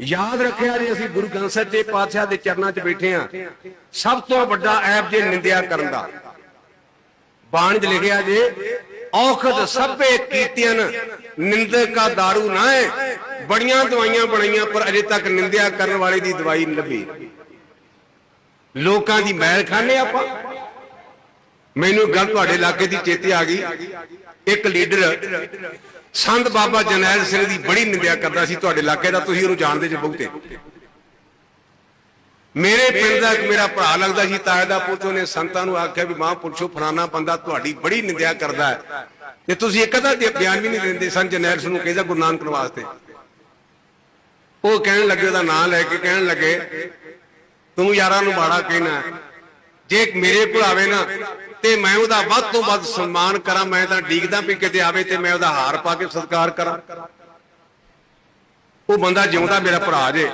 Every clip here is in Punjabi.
ਯਾਦ ਰੱਖਿਆ ਜੇ ਅਸੀਂ ਗੁਰੂ ਗ੍ਰੰਥ ਸਾਹਿਬ ਦੇ ਪਾਤਸ਼ਾਹ ਦੇ ਚਰਨਾਂ 'ਚ ਬੈਠੇ ਆ ਸਭ ਤੋਂ ਵੱਡਾ ਐਬ ਜੇ ਨਿੰਦਿਆ ਕਰਨ ਦਾ। ਬਾਣ 'ਚ ਲਿਖਿਆ ਜੇ, ਔਖਦ ਸਭੇ ਕੀਤੀਆਂ ਨਿੰਦਕ ਦਾ दारू ਨਾ ਹੈ। ਬੜੀਆਂ ਦਵਾਈਆਂ ਬਣਾਈਆਂ, ਪਰ ਅਜੇ ਤੱਕ ਨਿੰਦਿਆ ਕਰਨ ਵਾਲੇ ਦੀ ਦਵਾਈ ਨਹੀਂ ਲੱਭੀ। ਲੋਕਾਂ ਦੀ ਮੈਲ ਖਾਣੇ ਆਪਾਂ। ਮੈਨੂੰ ਗੱਲ ਤੁਹਾਡੇ ਇਲਾਕੇ ਦੀ ਚੇਤੇ ਆ ਗਈ। ਇੱਕ ਲੀਡਰ ਸੰਤ ਬਾਬਾ ਜਰਨੈਲ ਸਿੰਘ ਦੀ ਬੜੀ ਨਿੰਦਿਆ ਕਰਦਾ ਸੀ ਤੁਹਾਡੇ ਇਲਾਕੇ ਦਾ, ਤੁਸੀਂ ਉਹਨੂੰ ਜਾਣਦੇ ਜੇ ਬਹੁਤੇ। ਮੇਰੇ ਪਿੰਡ ਦਾ ਇੱਕ ਮੇਰਾ ਭਰਾ ਲੱਗਦਾ ਸੀ ਤਾਇਆ ਦਾ ਪੁੱਤ, ਉਹਨੇ ਸੰਤਾਂ ਨੂੰ ਆਖਿਆ ਵੀ ਮਹਾਂਪੁਰਸ਼ੋ ਫਲਾਣਾ ਬੰਦਾ ਤੁਹਾਡੀ ਬੜੀ ਨਿੰਦਿਆ ਕਰਦਾ ਹੈ। ਤੇ ਤੁਸੀਂ ਇੱਕ ਅੱਧਾ ਦੇ- ਬਿਆਨ ਵੀ ਨਹੀਂ ਦਿੰਦੇ, ਸੰਤ ਜਨੈਲ ਸਿੰਘ ਨੂੰ ਕਹਿੰਦਾ ਗੁਰੂ ਨਾਨਕ ਵਾਸਤੇ। ਉਹ ਕਹਿਣ ਲੱਗੇ, ਉਹਦਾ ਨਾਂ ਲੈ ਕੇ ਕਹਿਣ ਲੱਗੇ, ਤੂੰ ਯਾਰਾਂ ਨੂੰ ਮਾੜਾ ਕਹਿਣਾ ਜੇ ਮੇਰੇ ਕੋਲ ਨਾ ਤੇ ਮੈਂ ਉਹਦਾ ਵੱਧ ਤੋਂ ਵੱਧ ਸਨਮਾਨ ਕਰਾਂ, ਮੈਂ ਤਾਂ ਡੀਕਦਾ ਵੀ ਕਿਤੇ ਆਵੇ ਤੇ ਮੈਂ ਉਹਦਾ ਹਾਰ ਪਾ ਕੇ ਸਤਿਕਾਰ ਕਰਾਂ। ਉਹ ਬੰਦਾ ਜਿਉਂਦਾ ਮੇਰਾ ਭਰਾ ਜੇ।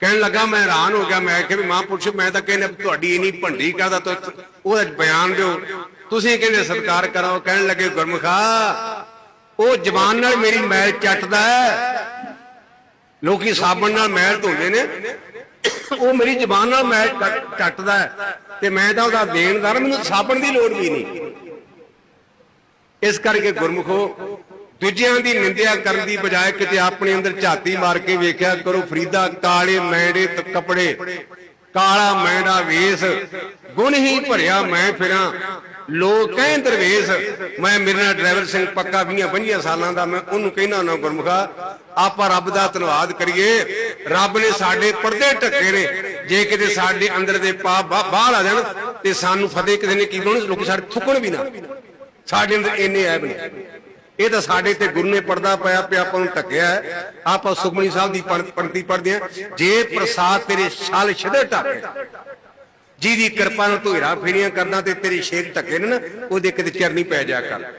ਕਹਿਣ ਲੱਗਾ ਮੈਂ ਹੈਰਾਨ ਹੋ ਗਿਆ, ਮੈਂ ਕਿਹਾ ਵੀ ਮਹਾਂਪੁਰਸ਼, ਮੈਂ ਤਾਂ ਕਹਿੰਦਾ ਤੁਹਾਡੀ ਇਨੀ ਭੰਡੀ ਕਰਦਾ ਤੋ ਉਹਦਾ ਬਿਆਨ ਦਿਓ। ਤੁਸੀਂ ਕਹਿੰਦੇ ਸਤਿਕਾਰ ਕਰਾਓ, ਕਹਿਣ ਲੱਗੇ ਗੁਰਮੁਖਾ, ਉਹ ਜ਼ਬਾਨ ਨਾਲ ਮੇਰੀ ਮੈਲ ਚੱਟਦਾ ਲੋਕੀ ਸਾਬਣ ਨਾਲ ਮੈਲ ਧੋਂਦੇ ਨੇ। ਉਹ ਮੇਰੀ ਜ਼ਬਾਨ ਨਾਲ ਮੈਲ ਕੱਟਦਾ ਤੇ ਮੈਂ ਤਾਂ ਉਹਦਾ ਦੇਣਦਾਰ ਮੈਨੂੰ ਸਾਬਣ ਦੀ ਲੋੜ ਵੀ ਨਹੀਂ। ਇਸ ਕਰਕੇ ਗੁਰਮੁਖੋ, ਦੂਜਿਆਂ ਦੀ ਨਿੰਦਿਆ ਕਰਨ ਦੀ ਬਜਾਏ ਕਿਤੇ ਆਪਣੇ ਅੰਦਰ ਝਾਤੀ ਮਾਰ ਕੇ ਵੇਖਿਆ ਕਰੋ, ਫਰੀਦਾ ਕਾਲੇ ਮੈੜੇ ਤੇ ਕੱਪੜੇ, ਕਾਲਾ ਮੈਂਡਾ ਵੇਸ ਗੁਣ ਹੀ ਭਰਿਆ ਮੈਂ ਫਿਰਾਂ। ਲੋਕ ਕਹਿੰ ਦਰਵੇਸ਼ ਮੈਂ ਮੇਰੇ ਨਾਲ ਡਰਾਈਵਰ ਸਿੰਘ ਪੱਕਾ 20 25 ਸਾਲਾਂ ਦਾ ਮੈਂ ਉਹਨੂੰ ਕਹਿਣਾ ਨਾ ਗੁਰਮੁਖਾ ਆਪਾਂ ਰੱਬ ਦਾ ਧੰਨਵਾਦ ਕਰੀਏ। ਰੱਬ ਨੇ ਸਾਡੇ ਪਰਦੇ ਢੱਕੇ ਨੇ। ਜੇ ਕਿਤੇ ਸਾਡੇ ਅੰਦਰ ਦੇ ਪਾਪ ਬਾਹਰ ਆ ਜਾਣ ਤੇ ਸਾਨੂੰ ਫਤਿਹ ਕਿਸੇ ਨੇ ਕੀ ਬਣਨ ਲੋਕੀ ਸਾਡੇ ਥੁੱਕਣ ਵੀ ਨਾ। ਸਾਡੇ ਅੰਦਰ ਇੰਨੇ ਐਬ ਨੇ। ਇਹ ਤਾਂ ਸਾਡੇ ਤੇ ਗੁਰੂ ਨੇ ਪਰਦਾ ਪਾਇਆ ਪਿਆ ਆਪਾਂ ਨੂੰ ਟੱਕਿਆ। ਆਪਾਂ ਸੁਖਮਨੀ ਸਾਹਿਬ ਦੀ ਪੰ- ਪੰਕਤੀ ਪੜ੍ਹਦੇ ਆ ਜੇ ਪ੍ਰਸਾਦ ਤੇਰੇ ਛਲ ਛਿਦੇ ਟੱਕੇ ਜਿਹਦੀ ਕਿਰਪਾ ਨਾਲ ਤੂੰ ਹੀਰਾ ਫੇਰੀਆਂ ਕਰਦਾ ਤੇ ਤੇਰੀ ਸ਼ੇਖ ਟੱਕੇ ਨੇ ਨਾ ਉਹਦੇ ਕਿਤੇ ਚਰਨੀ ਪੈ ਜਾ ਕਰ।